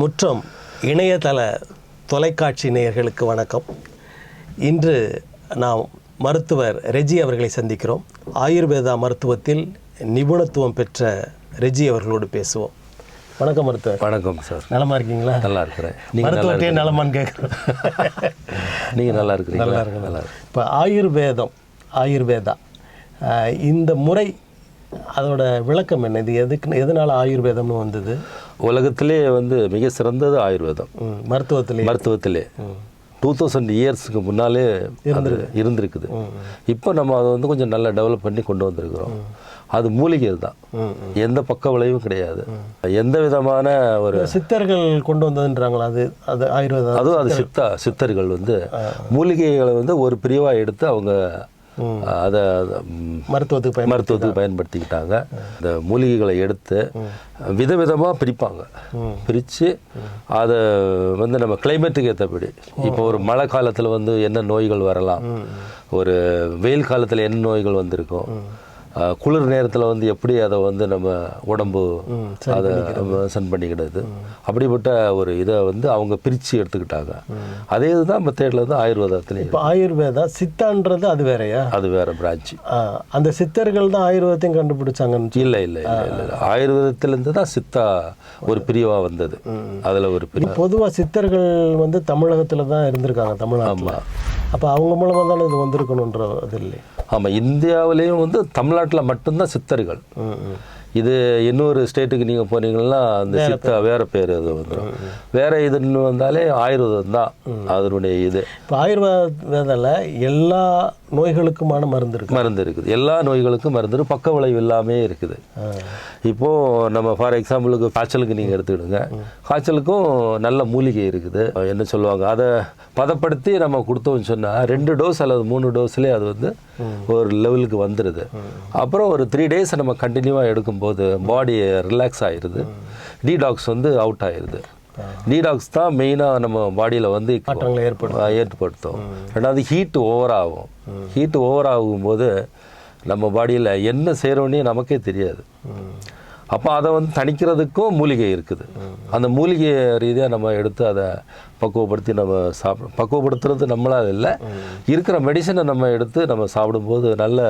முற்றம் இணையதள தொலைக்காட்சி நேயர்களுக்கு வணக்கம். இன்று நாம் மருத்துவர் ரெஜி அவர்களை சந்திக்கிறோம். ஆயுர்வேதா மருத்துவத்தில் நிபுணத்துவம் பெற்ற ரெஜி அவர்களோடு பேசுவோம். வணக்கம் மருத்துவர். வணக்கம் சார். நலமா இருக்கீங்களா? நல்லா இருக்கிறேன். மருத்துவத்தையே நலமான்னு கேட்குறோம் நீங்கள் நல்லா இருக்கிறீங்களா? நல்லா இருக்கு நல்லா இப்போ ஆயுர்வேதம் ஆயுர்வேதா இந்த முறை அதோட விளக்கம் என்ன? இது எதுக்கு எதனால ஆயுர்வேதம்னு வந்தது? உலகத்திலே வந்து மிக சிறந்தது ஆயுர்வேதம். மருத்துவத்திலே? மருத்துவத்திலே. டூ தௌசண்ட் இயர்ஸ்க்கு முன்னாலே இருந்திருக்குது. இப்போ நம்ம அதை வந்து கொஞ்சம் நல்லா டெவலப் பண்ணி கொண்டு வந்திருக்கிறோம். அது மூலிகை தான். எந்த பக்க விளைவும் கிடையாது. எந்த விதமான ஒரு சித்தர்கள் கொண்டு வந்ததுன்றாங்களா? அது அது ஆயுர்வேதம். அதுவும் அது சித்தா சித்தர்கள் வந்து மூலிகைகளை வந்து ஒரு பிரிவாக எடுத்து அவங்க அதை மருத்துவத்துக்கு பயன் மருத்துவத்துக்கு பயன்படுத்திக்கிட்டாங்க. இந்த மூலிகைகளை எடுத்து விதவிதமாக பிரிப்பாங்க. பிரித்து அதை வந்து நம்ம கிளைமேட்டுக்கு ஏற்றபடி இப்போ ஒரு மழை காலத்தில் வந்து என்ன நோய்கள் வரலாம்? ஒரு வெயில் காலத்தில் என்ன நோய்கள் வந்திருக்கும்? குளிர் நேரத்தில் வந்து எப்படி அதை வந்து நம்ம உடம்பு அதை சன் பண்ணிக்கிடுது. அப்படிப்பட்ட ஒரு இதை வந்து அவங்க பிரித்து எடுத்துக்கிட்டாங்க. அதே இதுதான் மெத்தேடில் வந்து ஆயுர்வேதத்துலேயும் இப்போ ஆயுர்வேதா சித்தான்றது அது வேறயா? அது வேற பிரான்ச்சு அந்த சித்தர்கள் தான் ஆயுர்வேதத்தையும் கண்டுபிடிச்சாங்கன்னு இல்லை இல்லை இல்லை இல்லை. ஆயுர்வேதத்திலேருந்து தான் சித்தா ஒரு பிரிவாக வந்தது. அதில் ஒரு பிரிவு. பொதுவா சித்தர்கள் வந்து தமிழகத்துல தான் இருந்திருக்காங்க தமிழ்நாட்டுல. அப்போ அவங்க மூலமா தானே இது வந்திருக்கணுன்ற இது இல்லை ஆமாம் இந்தியாவிலேயும் வந்து தமிழ்நாட்டில் மட்டும்தான் சித்தர்கள். இது இன்னொரு ஸ்டேட்டுக்கு நீங்கள் போனீங்கன்னா அந்த சித்தா வேற பேர் அது வந்துடும் வேற இதுன்னு வந்தாலே ஆயுர்வேதம் தான் அதனுடைய இது. இப்போ ஆயுர்வேதால எல்லா நோய்களுக்குமான மருந்து இருக்கு. மருந்து இருக்குது. எல்லா நோய்களுக்கும் மருந்து. பக்க விளைவு எல்லாமே இருக்குது. ஆ. இப்போ நம்ம ஃபார் எக்ஸாம்பிளுக்கு காய்ச்சலுக்கு நீங்கள் எடுத்துக்கிடுங்க. காய்ச்சலுக்கும் நல்ல மூலிகை இருக்குது. என்ன சொல்லுவாங்க? அதை பதப்படுத்தி நம்ம கொடுத்தோம்னு சொன்னால் ரெண்டு டோஸ் அல்லது மூணு டோஸ்லேயே அது வந்து ஒரு லெவலுக்கு வந்துடுது அப்புறம் ஒரு த்ரீ டேஸ் நம்ம கண்டினியூவாக எடுக்கும்போது பாடி ரிலாக்ஸ் ஆயிடுது டீடாக்ஸ் வந்து அவுட் ஆயிடுது டீடாக்ஸ் தான் மெயினாக நம்ம பாடியில் வந்து ஏற்படுத்தும். ரெண்டாவது ஹீட் ஓவர் ஆகும். ஹீட் ஓவர் ஆகும்போது நம்ம பாடியில் என்ன செய்கிறோன்னே நமக்கே தெரியாது. அப்போ அதை வந்து தணிக்கிறதுக்கும் மூலிகை இருக்குது. அந்த மூலிகை ரீதியாக நம்ம எடுத்து அதை பக்குவப்படுத்தி நம்ம சாப்பிட பக்குவப்படுத்துறது நம்மளால் இல்லை. இருக்கிற மெடிசனை நம்ம எடுத்து நம்ம சாப்பிடும்போது நல்ல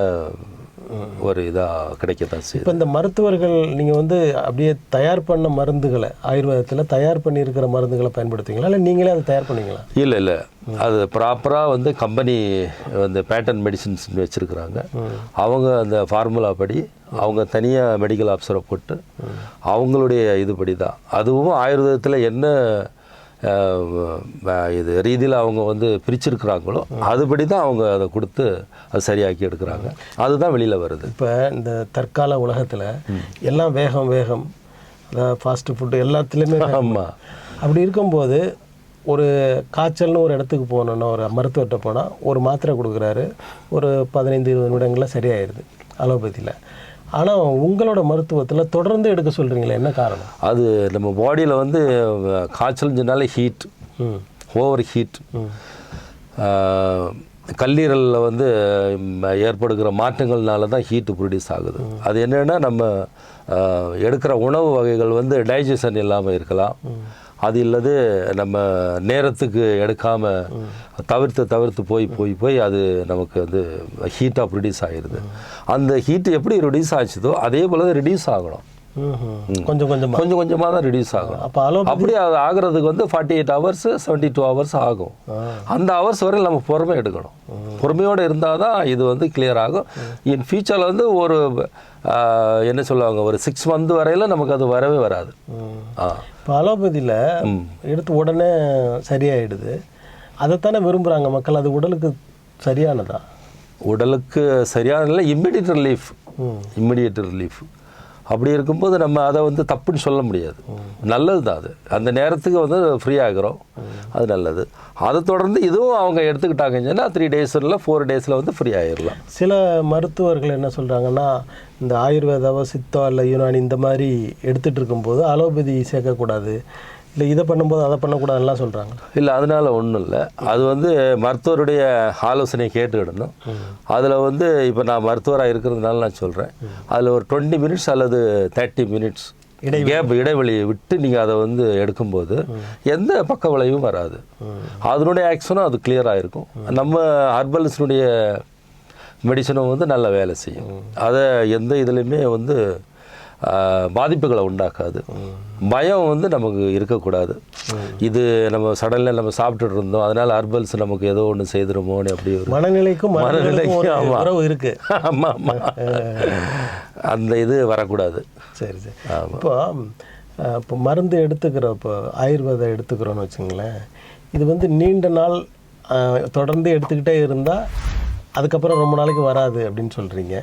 ஒரு இதாக கிடைக்கத்தான் செய்யுது. இப்போ இந்த மருத்துவர்கள் நீங்க வந்து அப்படியே தயார் பண்ண மருந்துகளை ஆயுர்வேதத்துல தயார் பண்ணியிருக்கிற மருந்துகளை பயன்படுத்துவீங்களா? இல்லை நீங்களே அதை தயார் பண்ணுவீங்களா? இல்லை இல்லை. அது ப்ராப்பராக வந்து கம்பெனி வந்து பேட்டன் மெடிசின்ஸ் வச்சுருக்குறாங்க. அவங்க அந்த ஃபார்முலா படி அவங்க தனியாக மெடிக்கல் ஆஃபீஸரை போட்டு அவங்களுடைய இதுபடி தான். அதுவும் ஆயுர்வேதத்தில் என்ன இது ரீதியில் அவங்க வந்து பிரிச்சிருக்கிறாங்களோ அதுபடி தான் அவங்க அதை கொடுத்து அது சரியாக்கி எடுக்கிறாங்க. அதுதான் வெளியில் வருது. இப்போ இந்த தற்கால உலகத்துல எல்லாம் வேகம் வேகம் அதாவது ஃபாஸ்ட் ஃபுட்டு எல்லாத்துலேயுமே ஆமாம் அப்படி இருக்கும்போது ஒரு காய்ச்சல்னு ஒரு இடத்துக்கு போகணுன்னா ஒரு மருத்துவர்கிட்ட போனால் ஒரு மாத்திரை கொடுக்குறாரு. ஒரு பதினைந்து இருபது நிமிடங்களில் சரியாயிருது. அலோபதியில். ஆனால் உங்களோட மருத்துவத்தில் தொடர்ந்து எடுக்க சொல்கிறீங்களே என்ன காரணம்? அது நம்ம பாடியில் வந்து காய்ச்சல்னு சொன்னாலே ஹீட் ஓவர் ஹீட் கல்லீரலில் வந்து ஏற்படுகிற மாற்றங்கள்னால தான் ஹீட்டு ப்ரொடியூஸ் ஆகுது. அது என்னென்னா நம்ம எடுக்கிற உணவு வகைகள் வந்து டைஜஷன் இல்லாமல் இருக்கலாம். அது இல்லது நம்ம நேரத்துக்கு எடுக்காம தவிர்த்து தவிர்த்து போய் போய் போய் அது நமக்கு வந்து ஹீட்டாக ப்ரொடியூஸ் ஆகிடுது அந்த ஹீட்டு எப்படி ரெடியூஸ் ஆச்சுதோ அதே போல் ரெடியூஸ் ஆகணும். கொஞ்சம் கொஞ்சமாக கொஞ்சம் கொஞ்சமாக தான் ரெடியூஸ் ஆகும் அப்படி அது ஆகுறதுக்கு வந்து forty eight hours seventy two hours ஆகும் அந்த ஹவர்ஸ் வரையும் நம்ம பொறுமை எடுக்கணும். பொறுமையோடு இருந்தால் தான் இது வந்து கிளியர் ஆகும். இன் ஃபியூச்சரில் வந்து ஒரு என்ன சொல்லுவாங்க ஒரு சிக்ஸ் மந்த் வரையில நமக்கு அது வரவே வராது. ஆ. இப்போ அலோபதியில் எடுத்து உடனே சரியாயிடுது. அதைத்தானே விரும்புகிறாங்க மக்கள்? அது உடலுக்கு சரியானதா? உடலுக்கு சரியான இல்லை இம்மிடியட் ரிலீஃப் இம்மிடியட் ரிலீஃப் அப்படி இருக்கும்போது நம்ம அதை வந்து தப்புன்னு சொல்ல முடியாது. நல்லது தான் அது. அந்த நேரத்துக்கு வந்து ஃப்ரீ ஆகிறோம். அது நல்லது. அதை தொடர்ந்து இதுவும் அவங்க எடுத்துக்கிட்டாங்கன்னு சொன்னால் த்ரீ டேஸில் ஃபோர் டேஸில் வந்து ஃப்ரீ ஆகிடலாம் சில மருத்துவர்கள் என்ன சொல்கிறாங்கன்னா இந்த ஆயுர்வேதாவோ சித்தோ இல்லை யுனானி இந்த மாதிரி எடுத்துகிட்டு இருக்கும்போது அலோபதி சேர்க்கக்கூடாது. இல்லை இதை பண்ணும்போது அதை பண்ணக்கூடாதுலாம் சொல்கிறாங்க இல்லை அதனால ஒன்றும் இல்லை. அது வந்து மருத்துவருடைய ஆலோசனை கேட்டுக்கிடணும். அதில் வந்து இப்போ நான் மருத்துவராக இருக்கிறதுனால நான் சொல்கிறேன் அதில் ஒரு டுவெண்ட்டி மினிட்ஸ் அல்லது தேர்ட்டி மினிட்ஸ் கேப் இடைவெளியை விட்டு நீங்கள் அதை வந்து எடுக்கும்போது எந்த பக்க விளைவும் வராது. அதனுடைய ஆக்ஷனும் அது கிளியராக இருக்கும் நம்ம ஹர்பல்ஸினுடைய மெடிசனும் வந்து நல்ல வேலை செய்யும். அதை எந்த இதுலேயுமே வந்து பாதிப்புகளை உண்டாக்காது. பயம் வந்து நமக்கு இருக்கக்கூடாது. இது நம்ம சடனில் நம்ம சாப்பிட்டுட்டு இருந்தோம். அதனால ஹர்பல்ஸ் நமக்கு ஏதோ ஒன்று செய்திருமோன்னு அப்படி ஒரு மனநிலைக்கும் மனநிலைக்கும் ஒரு ஆமா. உறவு இருக்கு. ஆமாம் ஆமாம் அந்த இது வரக்கூடாது. சரி சரி. இப்போ இப்போ மருந்து எடுத்துக்கிறோம் இப்போ ஆயுர்வேதம் எடுத்துக்கிறோன்னு வச்சுங்களேன். இது வந்து நீண்ட நாள் தொடர்ந்து எடுத்துக்கிட்டே இருந்தால் அதுக்கப்புறம் ரொம்ப நாளைக்கு வராது அப்படின்னு சொல்கிறீங்க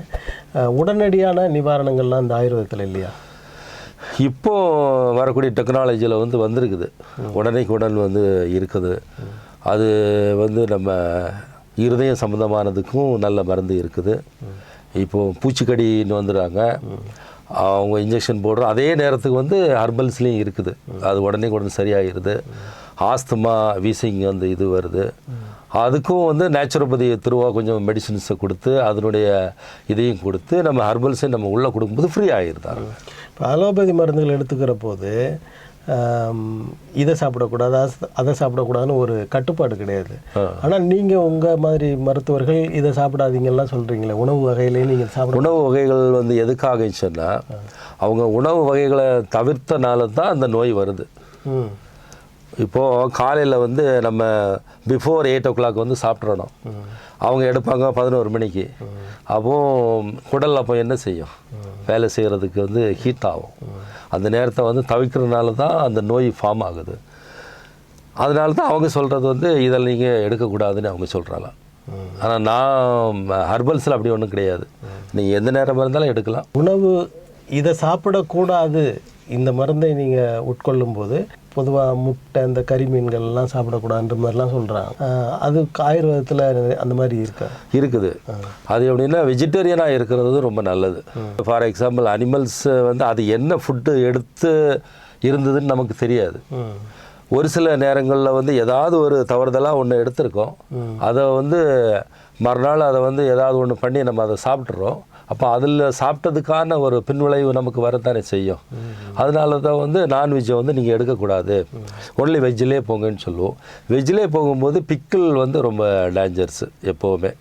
உடனடியான நிவாரணங்கள்லாம் இந்த ஆயுர்வேதத்தில் இல்லையா? இப்போ வரக்கூடிய டெக்னாலஜியில் வந்து வந்திருக்குது. உடனேக்கு உடன் வந்து இருக்குது. அது வந்து நம்ம இருதயம் சம்மந்தமானதுக்கும் நல்ல மருந்து இருக்குது. இப்போ பூச்சிக்கடின்னு வந்துடுறாங்க. அவங்க இன்ஜெக்ஷன் போடுறோம் அதே நேரத்துக்கு வந்து ஹர்பல்ஸ்லேயும் இருக்குது. அது உடனே உடனே சரியாகிடுது ஆஸ்துமா வீசிங் வந்து இது வருது. அதுக்கும் வந்து நேச்சுரோபதி திருவா கொஞ்சம் மெடிசின்ஸை கொடுத்து அதனுடைய இதையும் கொடுத்து நம்ம ஹர்பல்ஸை நம்ம உள்ளே கொடுக்கும்போது ஃப்ரீ ஆகிருந்தாங்க இப்போ அலோபதி மருந்துகள் எடுத்துக்கிற போது இதை சாப்பிடக்கூடாது அதை- சாப்பிடக்கூடாதுன்னு ஒரு கட்டுப்பாடு கிடையாது. ஆனால் நீங்கள் உங்கள் மாதிரி மருத்துவர்கள் இதை சாப்பிடாதீங்கலாம் சொல்கிறீங்களே உணவு வகையிலே நீங்கள் சாப்பிட உணவு வகைகள் வந்து எதுக்காக சொன்னால் அவங்க உணவு வகைகளை தவிர்த்தனால தான் அந்த நோய் வருது. இப்போது காலையில் வந்து நம்ம பிஃபோர் எயிட் ஓ கிளாக் வந்து சாப்பிட்றணும் அவங்க எடுப்பாங்க பதினோரு மணிக்கு. அப்போ குடல் அப்போ என்ன செய்யும்? வேலை செய்கிறதுக்கு வந்து ஹீட் ஆகும். அந்த நேரத்தை வந்து தவிர்க்கிறதுனால தான் அந்த நோய் ஃபார்ம் ஆகுது. அதனால தான் அவங்க சொல்கிறது வந்து இதில் நீங்கள் எடுக்கக்கூடாதுன்னு அவங்க சொல்கிறாங்க ஆனால் நான் ஹர்பல்ஸில் அப்படி ஒன்றும் கிடையாது. நீங்கள் எந்த நேரமாக இருந்தாலும் எடுக்கலாம். உணவு இதை சாப்பிடக்கூடாது. இந்த மருந்தை நீங்கள் உட்கொள்ளும்போது பொதுவாக முட்டை இந்த கறி மீன்கள்லாம் சாப்பிடக்கூடாதுன்ற மாதிரிலாம் சொல்கிறாங்க அது ஆயுர்வேதத்தில் அந்த மாதிரி இருக்கா? இருக்குது. அது எப்படின்னா வெஜிடேரியனாக இருக்கிறது ரொம்ப நல்லது. ஃபார் எக்ஸாம்பிள் அனிமல்ஸ் வந்து அது என்ன ஃபுட்டு எடுத்து இருந்ததுன்னு நமக்கு தெரியாது. ஒரு சில நேரங்களில் வந்து ஏதாவது ஒரு தவறுதலாக ஒன்று எடுத்திருக்கோம். அதை வந்து மறுநாள் அதை வந்து ஏதாவது ஒன்று பண்ணி நம்ம அதை சாப்பிட்றோம் அப்போ அதில் சாப்பிட்டதுக்கான ஒரு பின்விளைவு நமக்கு வரத்தானே செய்யும். அதனால தான் வந்து நான்வெஜ்ஜை வந்து நீங்கள் எடுக்கக்கூடாது. ஒன்லி வெஜ்ஜிலே போங்கன்னு சொல்லுவோம். வெஜ்ஜிலே போகும்போது பிக்கிள் வந்து ரொம்ப டேஞ்சர்ஸ் எப்போவுமே.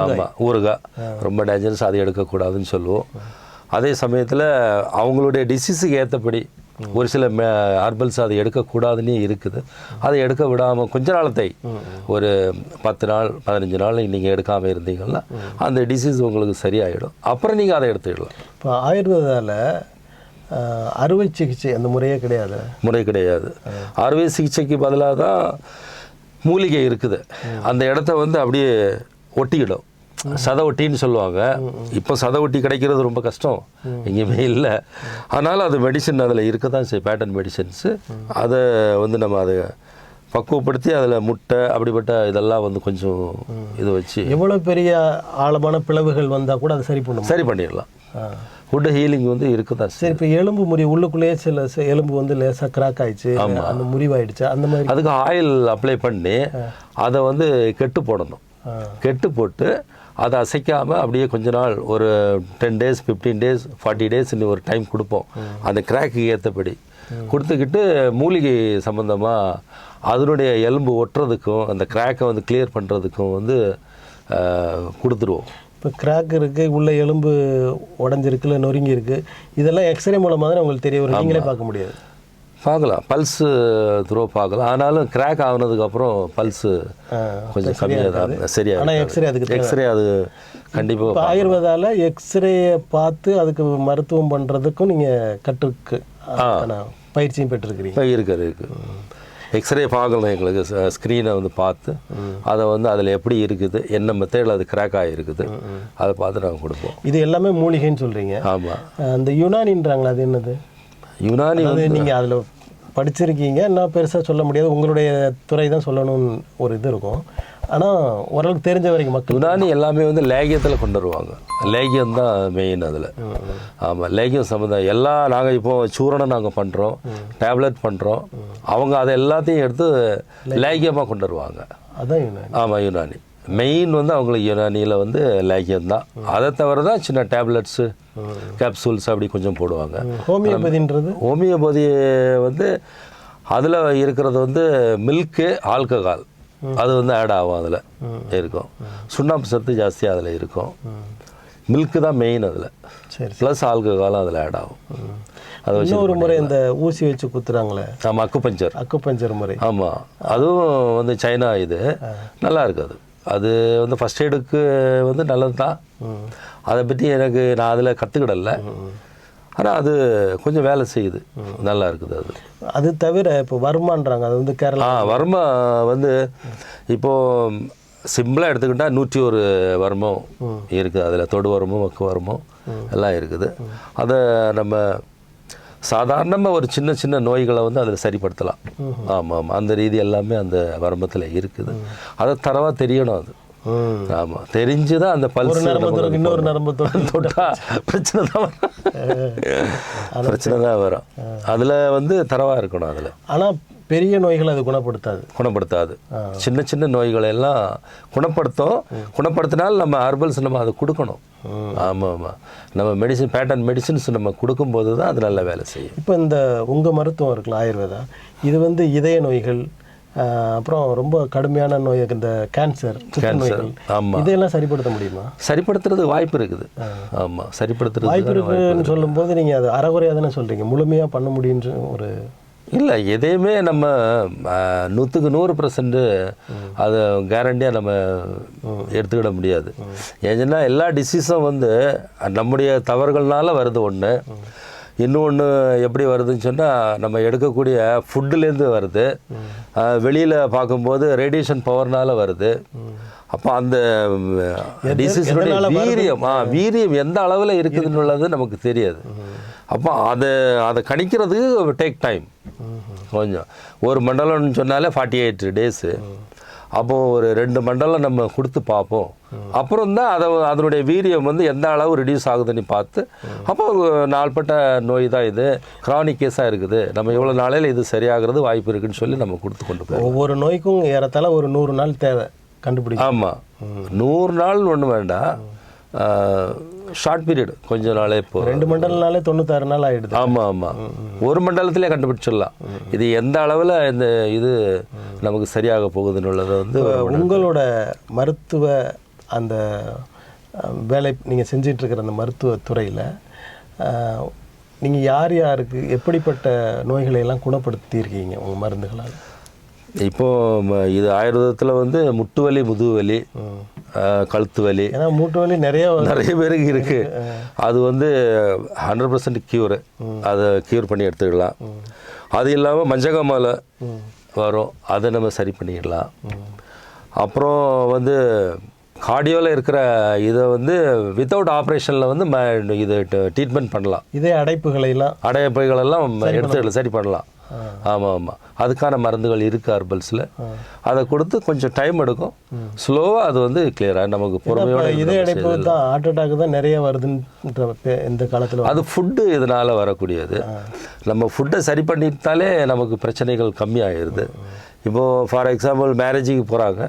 ஆமாம் ஊறுகாய். ரொம்ப டேஞ்சரஸ் அதை எடுக்கக்கூடாதுன்னு சொல்லுவோம். அதே சமயத்தில் அவங்களுடைய டிசீஸுக்கு ஏற்றபடி ஒரு சில ஹர்பல்ஸ் அதை எடுக்கக்கூடாதுன்னே இருக்குது. அதை எடுக்க விடாமல் கொஞ்ச நாளத்தை ஒரு பத்து நாள் பதினஞ்சு நாள் நீங்கள் எடுக்காமல் இருந்தீங்கன்னா அந்த டிசீஸ் உங்களுக்கு சரியாயிடும். அப்புறம் நீங்கள் அதை எடுத்துடலாம். இப்போ ஆயுர்வேதாவில் அறுவை சிகிச்சை அந்த முறையே கிடையாது. முறை கிடையாது. அறுவை சிகிச்சைக்கு பதிலாக தான் மூலிகை இருக்குது. அந்த இடத்த வந்து அப்படியே ஒட்டிக்கிடும். சத ஒட்டின்னு சொல்லுவாங்க. இப்போ சத ஒட்டி கிடைக்கிறது ரொம்ப கஷ்டம். எங்கேயுமே இல்லை. அதனால் அது மெடிசன் அதில் இருக்க தான் செய்யும். பேட்டன் மெடிசன்ஸு அதை வந்து நம்ம அதை பக்குவப்படுத்தி அதில் முட்டை அப்படிப்பட்ட இதெல்லாம் வந்து கொஞ்சம் இது வச்சு எவ்வளோ பெரிய ஆழமான பிளவுகள் வந்தால் கூட அதை சரி பண்ணும் சரி பண்ணிடலாம். ஃபுட்டு ஹீலிங் வந்து இருக்க தான் சரி இப்போ எலும்பு முறி உள்ளுக்குள்ளேயே சில எலும்பு வந்து லேசாக கிராக் ஆயிடுச்சு. அந்த முறிவாயிடுச்சு. அந்த மாதிரி அதுக்கு ஆயில் அப்ளை பண்ணி அதை வந்து கெட்டு போடணும். கெட்டு போட்டு அதை அசைக்காமல் அப்படியே கொஞ்ச நாள் ஒரு ten days fifteen days forty days ஒரு டைம் கொடுப்போம். அந்த கிராக்கு ஏற்றபடி கொடுத்துக்கிட்டு மூலிகை சம்மந்தமாக அதனுடைய எலும்பு ஒட்டுறதுக்கும் அந்த கிராக்கை வந்து கிளியர் பண்ணுறதுக்கும் வந்து கொடுத்துருவோம். இப்போ கிராக் இருக்கு உள்ள எலும்பு உடஞ்சிருக்கு இல்லை நொறுங்கி இருக்கு இதெல்லாம் எக்ஸ்ரே மூலமாக தான் உங்களுக்கு தெரிய வரும்? நீங்களே பார்க்க முடியாது. பார்க்கலாம். பல்ஸு த்ரோ பார்க்கலாம். ஆனாலும் கிராக் ஆகுனதுக்கப்புறம் பல்ஸு ஆ, கொஞ்சம் கம்மியாக தான் சரியாக ஆனா X-ray அதுக்கு. எக்ஸ்ரே அது கண்டிப்பாக இப்போ ஆயுர்வேதால எக்ஸ்ரேயை பார்த்து அதுக்கு மருத்துவம் பண்ணுறதுக்கும் நீங்கள் கற்றுக்கு ஆனா, பயிற்சியும் பெற்றிருக்கிறீங்க. இருக்குது இருக்கு எக்ஸ்ரே பார்க்கலாம் எங்களுக்கு. ஸ்க்ரீனை வந்து பார்த்து அதை வந்து அதில் எப்படி இருக்குது என்ன மெத்தடில் அது கிராக் ஆகிருக்குது அதை பார்த்து நாங்கள் கொடுப்போம். இது எல்லாமே மூலிகைன்னு சொல்கிறீங்க ஆமாம் அந்த யுனானின்றாங்களா அது என்னது? யுனானி அது நீங்கள் அதில் படிச்சிருக்கீங்க நான் பெருசாக சொல்ல முடியாது. உங்களுடைய துறை தான் சொல்லணும்னு ஒரு இது இருக்கும். ஆனால் ஓரளவுக்கு தெரிஞ்ச வரைக்கும் மக்கள் யுனானி எல்லாமே வந்து லேகியத்தில் கொண்டு வருவாங்க. லேகியம் தான் மெயின் அதில். ஆமாம் லேகியம் சம்மந்தம் எல்லா நாங்கள் இப்போ சூரணம் நாங்கள் பண்ணுறோம் டேப்லெட் பண்ணுறோம் அவங்க அதை எல்லாத்தையும் எடுத்து லேகியமாக கொண்டு வருவாங்க. அதான் யுனானி. ஆமாம் யுனானி. மெயின் வந்து அவங்களுக்கு யுனானியில் வந்து லேகியம் தான். அதை தவிர தான் சின்ன டேப்லெட்ஸு கேப்சூல்ஸ் அப்படி கொஞ்சம் போடுவாங்க. ஹோமியோபதின்றது ஹோமியோபதி வந்து அதில் இருக்கிறது வந்து மில்க்கு ஆல்கஹால் அது வந்து ஆட் ஆகும் அதில். இருக்கும். சுண்ணாம்பு சத்து ஜாஸ்தியாக அதில் இருக்கும். மில்க்கு தான் மெயின் அதில். சரி ப்ளஸ் ஆல்கஹாலும் அதில் ஆட் ஆகும். அதை வச்சு இன்னொரு முறை இந்த ஊசி வச்சு குத்துறாங்களே. நம்ம அக்குபஞ்சர். அக்குப்பஞ்சர் முறை. ஆமாம் அதுவும் வந்து சைனா இது. நல்லா இருக்கு அது அது வந்து ஃபஸ்ட் எய்டுக்கு வந்து நல்லது தான் அதை பற்றி எனக்கு நான் அதில் கற்றுக்கிடல ஆனால் அது கொஞ்சம் வேலை செய்யுது. நல்லா இருக்குது அது. அது தவிர இப்போ வருமான்றாங்க அது வந்து கேரளா. ஆ வர்மா வந்து இப்போது சிம்பிளாக எடுத்துக்கிட்டால் நூற்றி ஒரு வர்மம் இருக்குது அதில் தொடு வர்மம் மக்கு வர்மம் எல்லாம் இருக்குது. அதை நம்ம சாதாரணமாக ஒரு சின்ன சின்ன நோய்களை வந்து அதில் சரிப்படுத்தலாம். ஆமாம் ஆமாம் அந்த ரீதி எல்லாமே அந்த வர்மத்தில் இருக்குது. அதை தரவாக தெரியணும் அது. ஆமாம் தெரிஞ்சு தான் அந்த பல்ஸ் இன்னொரு நரம்பு தொட்டு தொட்டா பிரச்சனை தான் வரும். பிரச்சனை தான் வரும். அதில் வந்து தரவாக இருக்கணும் அதில். ஆனால் பெரிய நோய்கள் அது குணப்படுத்தாது. குணப்படுத்தாது. சின்ன சின்ன நோய்களை எல்லாம் குணப்படுத்தும். குணப்படுத்தினால் நம்ம ஹர்பல்ஸ் நம்ம அதை கொடுக்கணும். ஆமாம் ஆமாம் நம்ம மெடிசின் பேட்டர்ன் மெடிசின்ஸ் நம்ம கொடுக்கும்போது தான் அது நல்ல வேலை செய்யும். இப்போ இந்த உங்கள் மருத்துவம் இருக்குல்ல ஆயுர்வேதா இது வந்து இதய நோய்கள் அப்புறம் ரொம்ப கடுமையான நோய் இந்த கேன்சர் நோய்கள் ஆமாம் இதையெல்லாம் சரிப்படுத்த முடியுமா? சரிப்படுத்துறது வாய்ப்பு இருக்குது. ஆமாம் சரிப்படுத்துறது வாய்ப்பு இருக்குன்னு சொல்லும்போது நீங்கள் அது அறகுறையாக தானே சொல்கிறீங்க முழுமையாக பண்ண முடியுன்ற ஒரு இல்லை எதையுமே நம்ம நூற்றுக்கு நூறு பர்சன்ட் அதை கேரண்டியாக நம்ம எடுத்துக்கிட முடியாது. ஏன்னா எல்லா டிசீஸும் வந்து நம்முடைய தவறுகள்னால வருது ஒன்று இன்னொன்று எப்படி வருதுன்னு சொன்னால் நம்ம எடுக்கக்கூடிய ஃபுட்டுலேருந்து வருது. வெளியில் பார்க்கும்போது ரேடியேஷன் பவர்னால வருது. அப்போ அந்த டிசீஸினுடைய வீரியம் ஆ வீரியம் எந்த அளவில் இருக்குதுன்னுள்ளது நமக்கு தெரியாது. அப்போ அதை அதை கணிக்கிறதுக்கு டேக் டைம் கொஞ்சம். ஒரு மண்டலம்னு சொன்னாலே ஃபார்ட்டி எயிட் டேஸு அப்போ ஒரு ரெண்டு மண்டலம் நம்ம கொடுத்து பார்ப்போம். அப்புறம் தான் அதை அதனுடைய வீரியம் வந்து எந்த அளவு ரிடியூஸ் ஆகுதுன்னு பார்த்து அப்போ நாள்பட்ட நோய் தான் இது. கிரானிக் கேஸாக இருக்குது. நம்ம இவ்வளோ நாளையில் இது சரியாகிறது வாய்ப்பு இருக்குன்னு சொல்லி நம்ம கொடுத்து கொண்டு போய் ஒவ்வொரு நோய்க்கும் ஏறத்தாழ ஒரு நூறு நாள் தேவை. கண்டுபிடிக்க. ஆமாம் நூறு நாள் ஒன்று வேண்டாம். ஷார்ட் பீரியட் கொஞ்ச நாளே போதும் ரெண்டு மண்டலம்னாலே தொண்ணூத்தாறு நாள் ஆயிடுது. ஆமாம் ஆமாம் ஒரு மண்டலத்திலே கண்டுபிடிச்சிடலாம். இது எந்த அளவில் இந்த இது நமக்கு சரியாக போகுதுன்னு உள்ளதை வந்து உங்களோட மருத்துவ அந்த வேலை நீங்கள் செஞ்சிட்டு இருக்கிற அந்த மருத்துவ துறையில் நீங்கள் யார் யாருக்கு எப்படிப்பட்ட நோய்களை எல்லாம் குணப்படுத்தியிருக்கீங்க? உங்கள் மருந்துகளால். இப்போ ம- இது ஆயுர்வேதத்தில் வந்து முட்டு வலி முதுகு வலி கழுத்து வலி ஏன்னா மூட்டு வலி நிறைய நிறைய பேருக்கு இருக்கு. அது வந்து ஹண்ட்ரட் பர்சன்ட் க்யூரு அதை க்யூர் பண்ணி எடுத்துக்கலாம். அது இல்லாமல் மஞ்சகாமால வரும். அதை நம்ம சரி பண்ணிடலாம். அப்புறம் வந்து கார்டியோவில் இருக்கிற இதை வந்து வித்தவுட் ஆப்ரேஷனில் வந்து இது ட்ரீட்மெண்ட் பண்ணலாம். இதே அடைப்புகளை எல்லாம் அடையப்பைகளெல்லாம் எடுத்து சரி பண்ணலாம். ஆமாம். ஆமாம் அதுக்கான மருந்துகள் இருக்குது ஹர்பல்ஸில். அதை கொடுத்து கொஞ்சம் டைம் எடுக்கும். ஸ்லோவாக அது வந்து கிளியராக நமக்கு பொறுமையோட இப்ப இதே அடைப்பு தான் ஹார்ட் அட்டாக் தான் நிறைய வருதுன்ற இந்த காலத்தில் அது ஃபுட்டு இதனால் வரக்கூடியது. நம்ம ஃபுட்டை சரி பண்ணிட்டாலே நமக்கு பிரச்சனைகள் கம்மியாகிடுது இப்போது ஃபார் எக்ஸாம்பிள் மேரேஜுக்கு போகிறாங்க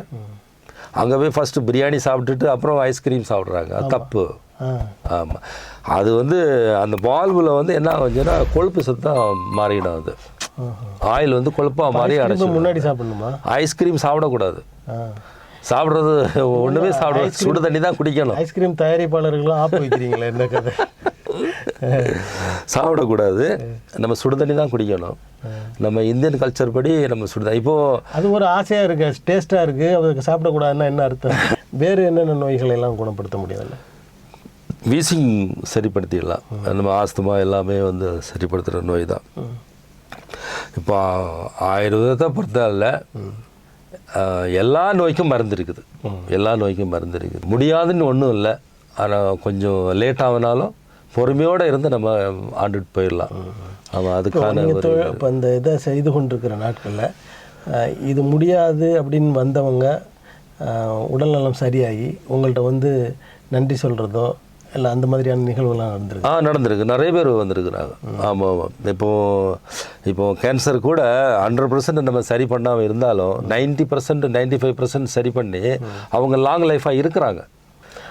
அங்கே போய் ஃபஸ்ட்டு பிரியாணி சாப்பிட்டுட்டு அப்புறம் ஐஸ்கிரீம் சாப்பிட்றாங்க. தப்பு. ஆமாம் அது வந்து அந்த பால்பில் வந்து என்ன ஆகுச்சுன்னா கொழுப்பு சத்தம் மாறிடும் அது. ஆயில் வந்து கொழுப்பாக மாறி இப்ப அடைச்சிடும் முன்னாடி சாப்பிடணுமா? ஐஸ்கிரீம் சாப்பிடக்கூடாது. சாப்பிட்றது ஒன்றுமே சாப்பிட சுடு தண்ணி தான் குடிக்கணும். ஐஸ்கிரீம் தயாரிப்பாளர்களும் ஆப்பு வைக்கிறீங்களே என்ன கதை? சாப்பிடக்கூடாது. நம்ம சுடு தண்ணி தான் குடிக்கணும். நம்ம இந்தியன் கல்ச்சர் படி நம்ம சுடு தண்ணி இப்போது அது ஒரு ஆசையாக இருக்கு டேஸ்ட்டாக இருக்கு அதுக்கு சாப்பிடக்கூடாதுன்னா என்ன அர்த்தம்? வேறு என்னென்ன நோய்களை எல்லாம் குணப்படுத்த முடியாதுல்ல வீசிங் சரிப்படுத்திடலாம். நம்ம ஆஸ்துமா எல்லாமே வந்து சரிப்படுத்துகிற நோய் தான். இப்போ ஆயுர்வேதத்தை பொறுத்தவரை ஆஹ், எல்லா நோய்க்கும் மருந்து இருக்குது. எல்லா நோய்க்கும் மருந்து இருக்குது. முடியாதுன்னு ஒன்றும் இல்லை. ஆனால் கொஞ்சம் லேட் ஆகினாலும் பொறுமையோடு இருந்து நம்ம ஆண்டுட்டு போயிடலாம். ஆமாம் அதுக்கான இப்போ இந்த இதை செய்து கொண்டிருக்கிற நாட்களில் இது முடியாது அப்படின்னு வந்தவங்க உடல்நலம் சரியாகி உங்கள்கிட்ட வந்து நன்றி சொல்கிறதோ இல்லை அந்த மாதிரியான நிகழ்வுலாம் நடந்திருக்கு. ஆ நடந்திருக்கு. நிறைய பேர் வந்திருக்கிறாங்க. ஆமாம் ஆமாம் இப்போ இப்போ கேன்சர் கூட ஹண்ட்ரட் பர்சன்ட் நம்ம சரி பண்ணாமல் இருந்தாலும் ninety percent ninety five percent சரி பண்ணி அவங்க லாங் லைஃபாக இருக்கிறாங்க.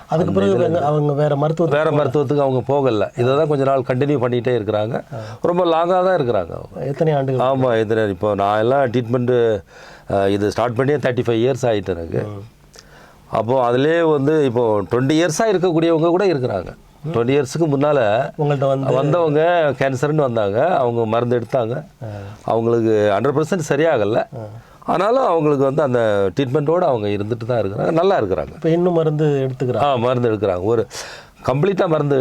அதுக்கு பிறகு வேங்க- அவங்க வேற மருத்துவ வேற மருத்துவத்துக்கு அவங்க போகல. இதை தான் கொஞ்ச நாள் கண்டினியூ பண்ணிகிட்டே இருக்கிறாங்க. ரொம்ப லாங்காக தான் இருக்கிறாங்க எத்தனை ஆண்டுகள்? ஆமாம் இது இப்போ நான் எல்லாம் ட்ரீட்மெண்ட்டு இது ஸ்டார்ட் பண்ணியே தேர்ட்டி ஃபைவ் இயர்ஸ் ஆகிட்டு எனக்கு அப்போது அதிலே வந்து இப்போ டுவெண்ட்டி இயர்ஸாக இருக்கக்கூடியவங்க கூட இருக்கிறாங்க. டுவெண்ட்டி இயர்ஸுக்கு முன்னால் உங்கள்கிட்ட வந்து வந்தவங்க கேன்சர்னு வந்தாங்க. அவங்க மருந்து எடுத்தாங்க. அவங்களுக்கு ஹண்ட்ரட் பர்சன்ட் சரியாகலை. ஆனாலும் அவங்களுக்கு வந்து அந்த ட்ரீட்மெண்ட்டோடு அவங்க இருந்துட்டு தான் இருக்கிறாங்க. நல்லா இருக்கிறாங்க. இப்போ இன்னும் மருந்து எடுத்துக்கிறாங்க. ஆ மருந்து எடுக்கிறாங்க. ஒரு கம்ப்ளீட்டாக மருந்து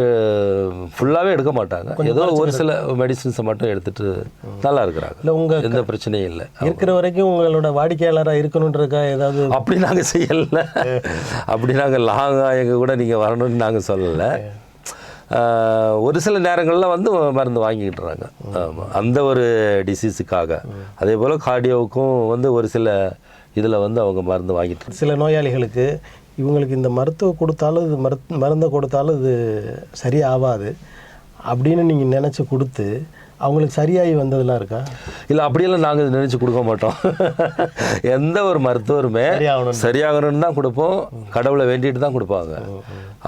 ஃபுல்லாகவே எடுக்க மாட்டாங்க. ஏதோ ஒரு சில மெடிசின்ஸை மட்டும் எடுத்துட்டு நல்லா இருக்கிறாங்க. இல்லை உங்க எந்த பிரச்சனையும் இல்லை. இருக்கிற வரைக்கும் உங்களோட வாடிக்கையாளராக இருக்கணுன்றக்கா ஏதாவது அப்படி நாங்கள் செய்யலை. அப்படி நாங்கள் லாங்காக எங்கள் கூட நீங்கள் வரணும்னு நாங்கள் சொல்லலை. ஒரு சில நேரங்களில் வந்து மருந்து வாங்கிக்கிட்டுறாங்க. அந்த ஒரு டிசீஸுக்காக அதே போல் கார்டியோவுக்கும் வந்து ஒரு சில இதில் வந்து அவங்க மருந்து வாங்கிட்டு சில நோயாளிகளுக்கு இவங்களுக்கு இந்த மருத்துவம் கொடுத்தாலும் இது மருத் மருந்தை கொடுத்தாலும் இது சரியாகாது அப்படின்னு நீங்கள் நினச்சி கொடுத்து அவங்களுக்கு சரியாகி வந்ததெல்லாம் இருக்கா? இல்லை அப்படியெல்லாம் நாங்கள் நினச்சி கொடுக்க மாட்டோம். எந்த ஒரு மருத்துவருமே சரியாகணும் சரியாகணும்னு தான் கொடுப்போம். கடவுளை வேண்டிட்டு தான் கொடுப்பாங்க.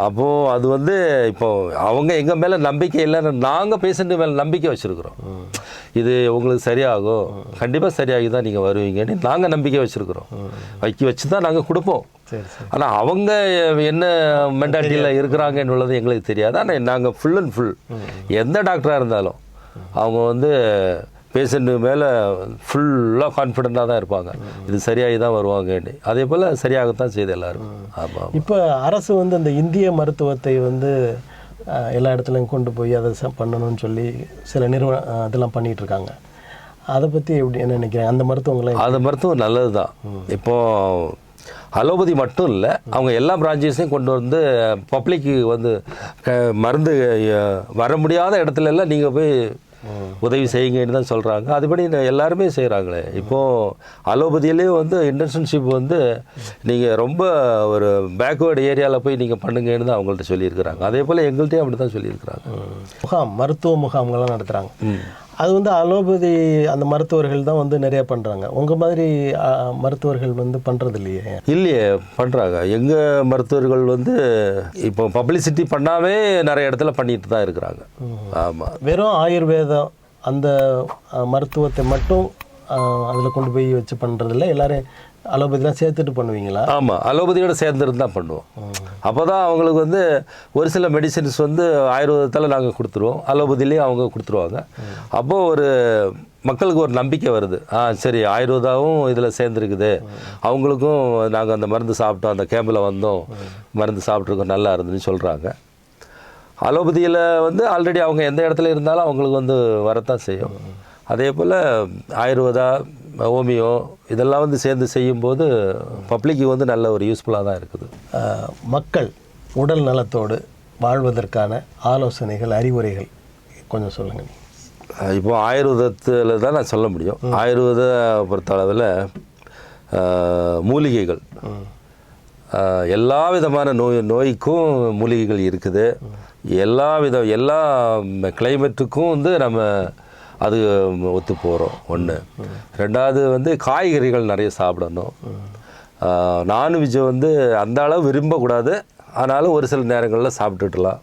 அப்போது அது வந்து இப்போ அவங்க எங்கள் மேலே நம்பிக்கை இல்லைன்னு நாங்கள் பேஷண்ட்டு மேலே நம்பிக்கை வச்சுருக்குறோம். இது உங்களுக்கு சரியாகும். கண்டிப்பாக சரியாகி தான் நீங்கள் வருவீங்கன்னு நாங்கள் நம்பிக்கை வச்சுருக்குறோம். வைக்க வச்சு தான் நாங்கள் கொடுப்போம். ஆனால் அவங்க என்ன மென்டாலிட்டியில் இருக்கிறாங்கன்னு உள்ளது எங்களுக்கு தெரியாது. ஆனால் நாங்கள் ஃபுல் அண்ட் ஃபுல் எந்த டாக்டராக இருந்தாலும் அவங்க வந்து பேஷண்ட்டு மேலே ஃபுல்லாக கான்ஃபிடெண்ட்டாக தான் இருப்பாங்க. இது சரியாகி தான் வருவாங்கன்னு அதே போல் சரியாகத்தான் செய்யுது எல்லாரும். ஆமாம் இப்போ அரசு வந்து அந்த இந்திய மருத்துவத்தை வந்து எல்லா இடத்துலையும் கொண்டு போய் அதை ச- பண்ணணும்னு சொல்லி சில நிறுவன அஹ், அதெல்லாம் பண்ணிட்டு இருக்காங்க அதை பற்றி எப்படி என்ன நினைக்கிறேன் அந்த மருத்துவங்களை அந்த மருத்துவம் நல்லது தான் இப்போ அலோபதி மட்டும் இல்லை அவங்க எல்லா பிரான்ச்சஸையும் கொண்டு வந்து பப்ளிக்கு வந்து க மருந்து வர முடியாத இடத்துல எல்லாம் நீங்கள் போய் உதவி செய்யுங்கன்னு தான் சொல்கிறாங்க அதுபடி எல்லாருமே செய்கிறாங்களே இப்போது அலோபதியிலே வந்து இன்டர்ன்ஷிப் வந்து நீங்கள் ரொம்ப ஒரு பேக்வேர்டு ஏரியாவில் போய் நீங்கள் பண்ணுங்கன்னு தான் அவங்கள்ட்ட சொல்லியிருக்கிறாங்க. அதே போல் எங்கள்கிட்டயும் அப்படி தான் சொல்லியிருக்கிறாங்க. முகாம் மருத்துவ முகாம்கள்லாம் நடத்துகிறாங்க அது வந்து அலோபதி அந்த மருத்துவர்கள் தான் வந்து நிறைய பண்ணுறாங்க உங்கள் மாதிரி மருத்துவர்கள் வந்து பண்ணுறது இல்லையே? இல்லையே பண்ணுறாங்க எங்கள் மருத்துவர்கள் வந்து இப்போ பப்ளிசிட்டி பண்ணாவே நிறைய இடத்துல பண்ணிட்டு தான் இருக்கிறாங்க. ஆமாம் வெறும் ஆயுர்வேதம் அந்த மருத்துவத்தை மட்டும் அதில் கொண்டு போய் வச்சு பண்ணுறதில்ல எல்லாரும் அலோபதிலாம் சேர்த்துட்டு பண்ணுவீங்களா? ஆமாம் அலோபதியோட சேர்ந்துருந்து தான் பண்ணுவோம். அப்போ தான் அவங்களுக்கு வந்து ஒரு சில மெடிசின்ஸ் வந்து ஆயுர்வேதத்தில் நாங்கள் கொடுத்துருவோம். அலோபதிலேயும் அவங்க கொடுத்துருவாங்க. அப்போது ஒரு மக்களுக்கு ஒரு நம்பிக்கை வருது. ஆ சரி ஆயுர்வேதாவும் இதில் சேர்ந்துருக்குது. அவங்களுக்கும் நாங்கள் அந்த மருந்து சாப்பிட்டோம் அந்த கேம்பில் வந்தோம். மருந்து சாப்பிட்ருக்கோம் நல்லா இருந்துன்னு சொல்கிறாங்க அலோபதியில் வந்து ஆல்ரெடி அவங்க எந்த இடத்துல இருந்தாலும் அவங்களுக்கு வந்து வரத்தான் செய்யும். அதே போல் ஆயுர்வேதா ஹோமியோ இதெல்லாம் வந்து சேர்ந்து செய்யும்போது பப்ளிக்கு வந்து நல்ல ஒரு யூஸ்ஃபுல்லாக தான் இருக்குது. மக்கள் உடல் நலத்தோடு வாழ்வதற்கான ஆலோசனைகள் அறிவுரைகள் கொஞ்சம் சொல்லுங்கள். இப்போ ஆயுர்வேதத்தில் தான் நான் சொல்ல முடியும். ஆயுர்வேத பொறுத்த அளவில் அஹ், மூலிகைகள் எல்லா விதமான நோய் நோய்க்கும் மூலிகைகள் இருக்குது. எல்லா வித எல்லா கிளைமேட்டுக்கும் வந்து நம்ம அது ஒத்து போகிறோம் ஒன்று ரெண்டாவது வந்து காய்கறிகள் நிறைய சாப்பிடணும். நான்வெஜ்ஜை வந்து அந்த அளவு விரும்பக்கூடாது. ஆனாலும் ஒரு சில நேரங்களில் சாப்பிட்டுட்டலாம்.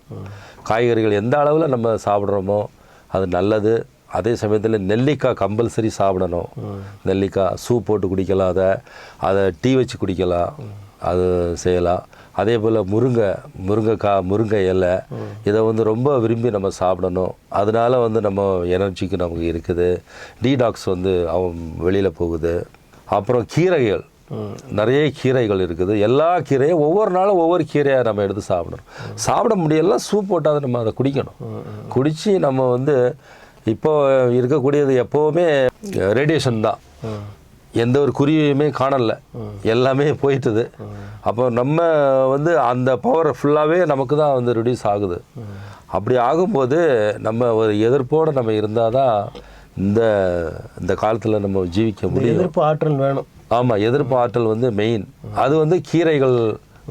காய்கறிகள் எந்த அளவில் நம்ம சாப்பிட்றோமோ அது நல்லது. அதே சமயத்தில் நெல்லிக்காய் கம்பல்சரி சாப்பிடணும். நெல்லிக்காய் சூப் போட்டு குடிக்கலாம் அதை. அதை டீ வச்சு குடிக்கலாம். அது செய்யலாம். அதே போல் முருங்கை முருங்கைக்காய் முருங்கை இலை இதை வந்து ரொம்ப விரும்பி நம்ம சாப்பிடணும். அதனால வந்து நம்ம எனர்ஜிக்கு நமக்கு இருக்குது. டீடாக்ஸ் வந்து அவன் வெளியில் போகுது. அப்புறம் கீரைகள். நிறைய கீரைகள் இருக்குது. எல்லா கீரையும் ஒவ்வொரு நாளும் ஒவ்வொரு கீரையாக நம்ம எடுத்து சாப்பிடணும். சாப்பிட முடியலாம் சூப் போட்டால் நம்ம அதை குடிக்கணும். குடித்து நம்ம வந்து இப்போ இருக்கக்கூடியது எப்போவுமே ரேடியேஷன் தான். எந்த ஒரு குருவியுமே காணல. எல்லாமே போயிட்டுது. அப்போ நம்ம வந்து அந்த பவர் ஃபுல்லாகவே நமக்கு தான் வந்து ரிடியூஸ் ஆகுது. அப்படி ஆகும்போது நம்ம ஒரு எதிர்ப்போடு நம்ம இருந்தால் தான் இந்த இந்த காலத்தில் நம்ம ஜீவிக்க முடியும். எதிர்ப்பு ஆற்றல் வேணும். ஆமாம் எதிர்ப்பு ஆற்றல் வந்து மெயின் அது வந்து கீரைகள்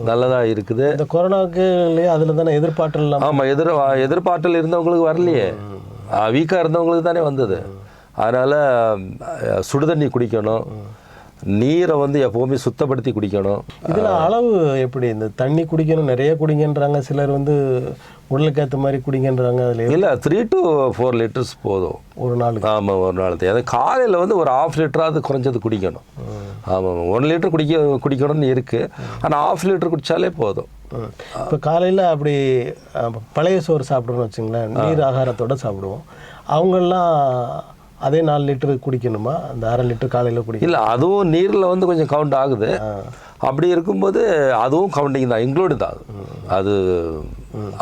நல்லதாக இருக்குது. இந்த கொரோனாவுக்கு இல்லையா அதில் தானே எதிர்பார்ட்டு இல்லாமல் ஆமாம் எதிர் எதிர்பார்த்தல் இருந்தவங்களுக்கு வரலையே. வீக்காக இருந்தவங்களுக்கு தானே வந்தது. அதனால் சுடுதண்ணி குடிக்கணும். நீரை வந்து எப்போவுமே சுத்தப்படுத்தி குடிக்கணும். இதில் அளவு எப்படி? இந்த தண்ணி குடிக்கணும் நிறைய குடிங்கன்றாங்க. சிலர் வந்து உடலுக்கு ஏற்ற மாதிரி குடிங்கன்றாங்க. அதில் இல்லை த்ரீ டு ஃபோர் லிட்டர்ஸ் போதும். ஒரு நாளுக்கு. ஆமாம் ஒரு நாளைக்கு. அது காலையில் வந்து ஒரு ஆஃப் லிட்டராவது குறைஞ்சது குடிக்கணும். ஆமாம் ஒன் லிட்டர் குடிக்க குடிக்கணும்னு இருக்குது ஆனால் ஆஃப் லிட்டர் குடித்தாலே போதும். இப்போ காலையில் அப்படி பழைய சோறு சாப்பிட்றோம்னு வச்சுங்களேன். நீர் ஆகாரத்தோட சாப்பிடுவோம். அவங்கெல்லாம் அதே நாலு லிட்டர் குடிக்கணுமா? அந்த அரை லிட்டர் காலையில் குடிக்கணும் இல்லை அதுவும் நீரில் வந்து கொஞ்சம் கவுண்ட் ஆகுது. அப்படி இருக்கும்போது அதுவும் கவுண்டிங் தான் இன்க்ளூடு தான் அது. அது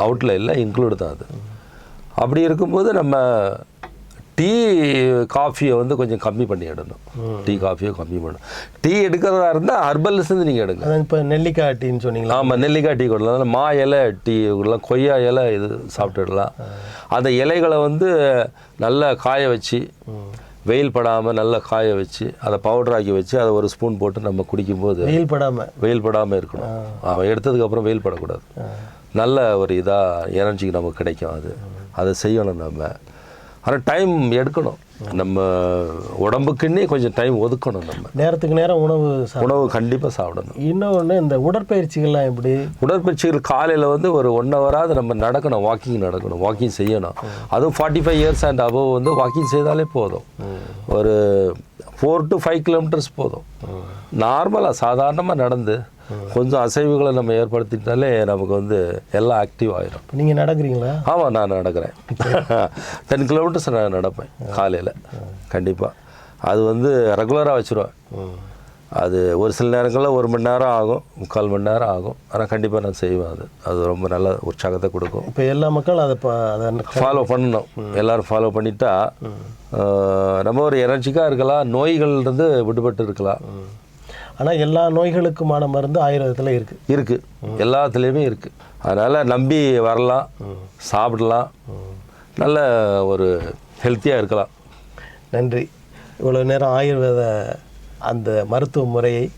அவுட்டில் இல்லை இன்க்ளூடு தான் அது. அப்படி இருக்கும்போது நம்ம டீ காஃபியை வந்து கொஞ்சம் கம்மி பண்ணிடணும் டீ காஃபியை கம்மி பண்ணணும். டீ எடுக்கிறதா இருந்தால் ஹர்பல்லேருந்து நீங்கள் எடுங்க. இப்போ நெல்லிக்காய் டீன்னு சொன்னீங்களா? ஆமாம் நெல்லிக்காய் டீ கொடுக்கலாம் மா இலை டீ கொடுக்கலாம் கொய்யா இலை இது சாப்பிட்டுடலாம் அந்த இலைகளை வந்து நல்லா காய வச்சு வெயில் படாமல் நல்லா காய வச்சு அதை பவுடர் ஆக்கி வச்சு அதை ஒரு ஸ்பூன் போட்டு நம்ம குடிக்கும்போது வெயில் படாமல் வெயில் படாமல் இருக்கணும். அவன் எடுத்ததுக்கப்புறம் வெயில் படக்கூடாது. நல்ல ஒரு இதாக எனர்ஜிக்கு நமக்கு கிடைக்கும் அது. அதை செய்யணும் நம்ம. ஆனால் டைம் எடுக்கணும். நம்ம உடம்புக்குன்னே கொஞ்சம் டைம் ஒதுக்கணும் நம்ம. நேரத்துக்கு நேரம் உணவு உணவு கண்டிப்பாக சாப்பிடணும். இன்னொன்று இந்த உடற்பயிற்சிகள்லாம் எப்படி? உடற்பயிற்சிகள் காலையில் வந்து ஒரு ஒன் ஹவராவது நம்ம நடக்கணும் வாக்கிங் நடக்கணும் வாக்கிங் செய்யணும். அதுவும் forty five years and above வந்து வாக்கிங் செய்தாலே போதும். ஒரு ஃபோர் டு ஃபைவ் கிலோமீட்டர்ஸ் போதும். நார்மலாக சாதாரணமாக நடந்து கொஞ்சம் அசைவுகளை நம்ம ஏற்படுத்திட்டாலே நமக்கு வந்து எல்லாம் ஆக்டிவ் இப்போ நீங்கள் நடக்கிறீங்களா? ஆமாம் நான் நடக்கிறேன். டென் கிலோமீட்டர்ஸ் நான் நடப்பேன் காலையில். கண்டிப்பாக அது வந்து ரெகுலராக வச்சுருவேன். அது ஒரு சில நேரங்களில் ஒரு மணி நேரம் ஆகும் முக்கால் மணி நேரம் ஆகும். ஆனால் கண்டிப்பாக நான் செய்வேன் அது. அது ரொம்ப நல்ல உற்சாகத்தை கொடுக்கும். இப்போ எல்லா மக்களும் அதை அதை ஃபாலோ பண்ணணும்? எல்லாரும் ஃபாலோ பண்ணிட்டா நம்ம ஒரு எனர்ஜிக்காக இருக்கலாம் நோய்கள்லேருந்து விடுபட்டு இருக்கலாம். ஆனால் எல்லா நோய்களுக்குமான மருந்து ஆயுர்வேதத்தில் இருக்குது இருக்குது எல்லாத்துலேயுமே இருக்குது அதனால் நம்பி வரலாம் சாப்பிடலாம். நல்ல ஒரு ஹெல்த்தியாக இருக்கலாம். நன்றி. இவ்வளோ நேரம் ஆயுர்வேத அந்த மருத்துவ முறையை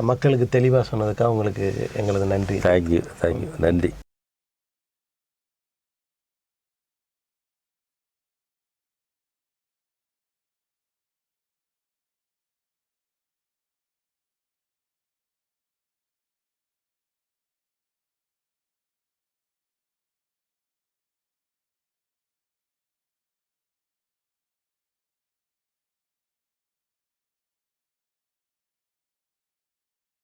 மக்களுக்கு தெளிவாக சொன்னதுக்காக உங்களுக்கு எங்களது நன்றி. தேங்க்யூ தேங்க்யூ நன்றி.